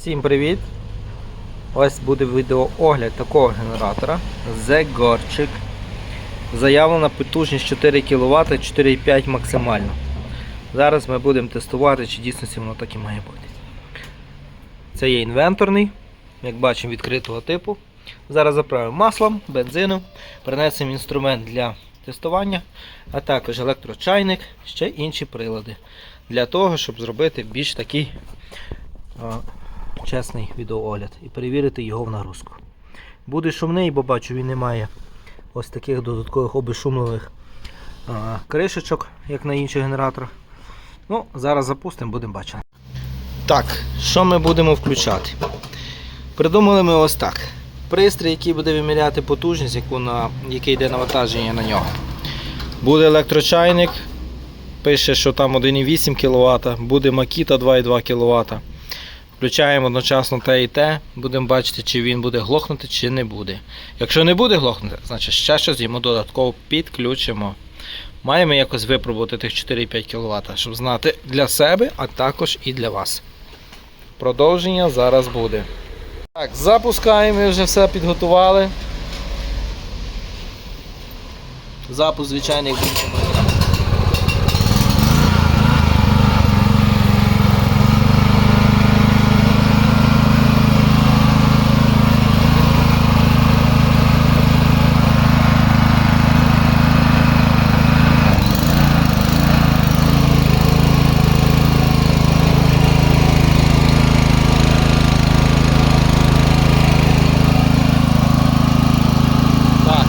Всім привіт! Ось буде відеоогляд такого генератора Zegorчик. Заявлена потужність 4 кВт 4,5 максимально. Зараз ми будемо тестувати, чи дійсно воно так і має бути. Це є інвенторний, як бачимо, відкритого типу. Зараз заправимо маслом, бензином, принесемо інструмент для тестування, а також електрочайник, ще інші прилади. Для того, щоб зробити більш такий чесний відеоогляд і перевірити його в нагрузку. Буде шумний, бо бачу, він не має ось таких додаткових обезшумливих а, кришечок, як на інших генераторах. Ну, зараз запустимо, будемо бачити. Так, що ми будемо включати? Придумали ми ось так. Пристрій, який буде виміряти потужність, яку на, який йде навантаження на нього. Буде електрочайник, пише, що там 1,8 кВт, буде Makita 2,2 кВт. Включаємо одночасно те і те, будемо бачити, чи він буде глохнути, чи не буде. Якщо не буде глохнути, значить ще щось йому додатково підключимо. Маємо якось випробувати тих 4,5 кВт, щоб знати для себе, а також і для вас. Продовження зараз буде. Так, запускаємо, ми вже все підготували. Запуск звичайних бункерів. Так.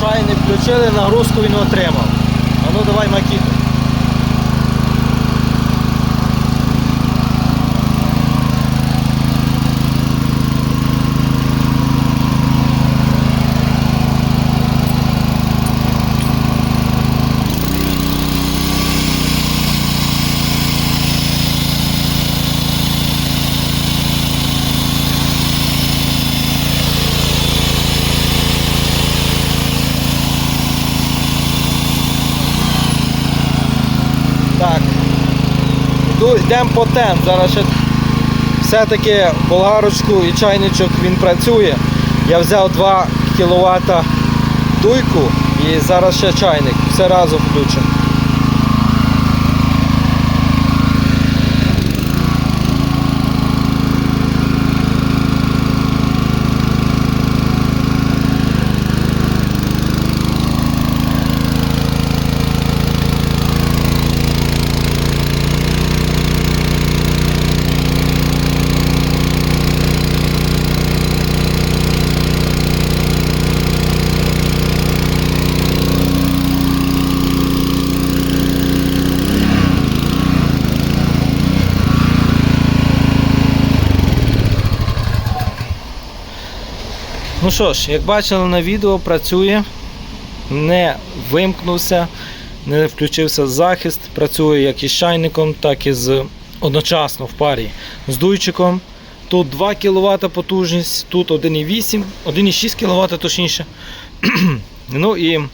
Чайник включили, нагрузку він отримав. А ну давай макіту. Так. Йду, йдемо по тен. Зараз ще все-таки болгарочку і чайничок він працює. Я взяв 2 кВт дуйку і зараз ще чайник. Все разом включимо. Ну що ж, як бачили на відео, працює, не вимкнувся, не включився захист, працює як із чайником, так і з одночасно в парі з дуйчиком. Тут 2 кВт потужність, тут 1,8, 1,6 кВт точніше. ну і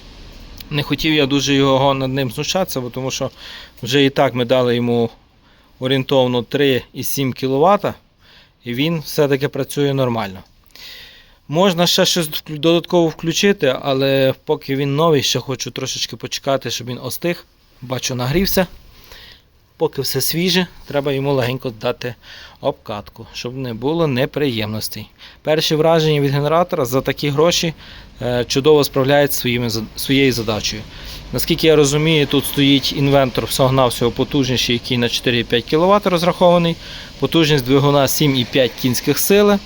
не хотів я дуже його над ним знущатися, бо тому що вже і так ми дали йому орієнтовно 3,7 кВт, і він все-таки працює нормально. Можна ще щось додатково включити, але поки він новий, ще хочу трошечки почекати, щоб він остиг. Бачу, нагрівся. Поки все свіже, треба йому легенько дати обкатку, щоб не було неприємностей. Перші враження від генератора за такі гроші е, чудово справляється своїми, своєю задачею. Наскільки я розумію, тут стоїть інвентор всього-навсього потужніший, який на 4,5 кВт розрахований. Потужність двигуна 7,5 кінських сили.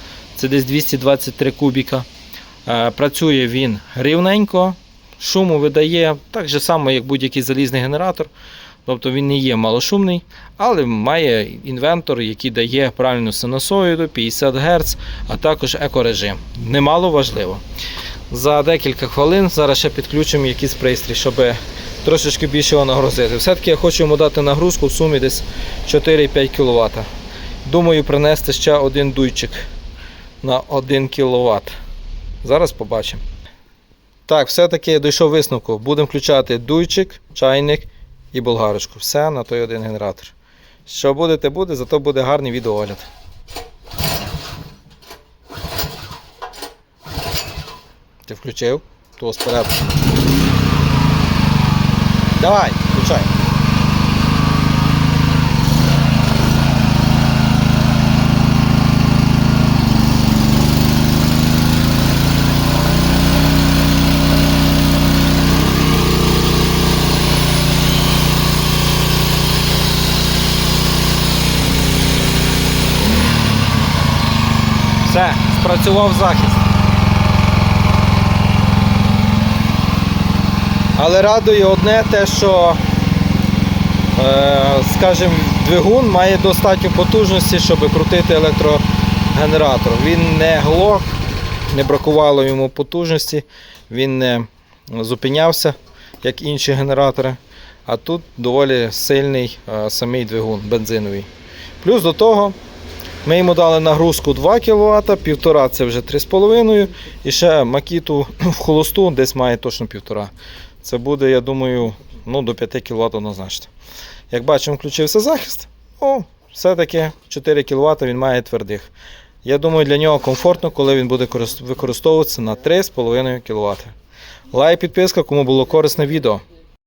Це десь 223 кубіка. Е, Працює він рівненько, шуму видає так же само, як будь-який залізний генератор. Тобто він не є малошумний, але має інвентор, який дає правильну синусоїду 50 Гц, а також екорежим. Немало важливо. За декілька хвилин зараз ще підключимо якийсь пристрій, щоб трошечки більше його нагрузити. Все-таки я хочу йому дати нагрузку в сумі десь 4-5 кВт. Думаю, принести ще один дуйчик на 1 кВт. Зараз побачимо. Так, все-таки я дійшов висновку. Будемо включати дуйчик, чайник і болгарочку. Все на той один генератор. Що буде, те буде, зато буде гарний відеоогляд. Ти включив? То спереду. Давай, Все, спрацював захист. Але радує одне те, що, е, скажімо, двигун має достатньо потужності, щоб крутити електрогенератор. Він не глох, не бракувало йому потужності, він не зупинявся, як інші генератори. А тут доволі сильний е, самий двигун бензиновий. Плюс до того ми йому дали нагрузку 2 кВт, 1,5 це вже 3,5 і ще макіту в холосту десь має точно 1,5. Це буде, я думаю, ну, до 5 кВт однозначно. Як бачимо, включився захист. Ну, все-таки 4 кВт він має твердих. Я думаю, для нього комфортно, коли він буде використовуватися на 3,5 кВт. Лайк, підписка, кому було корисне відео.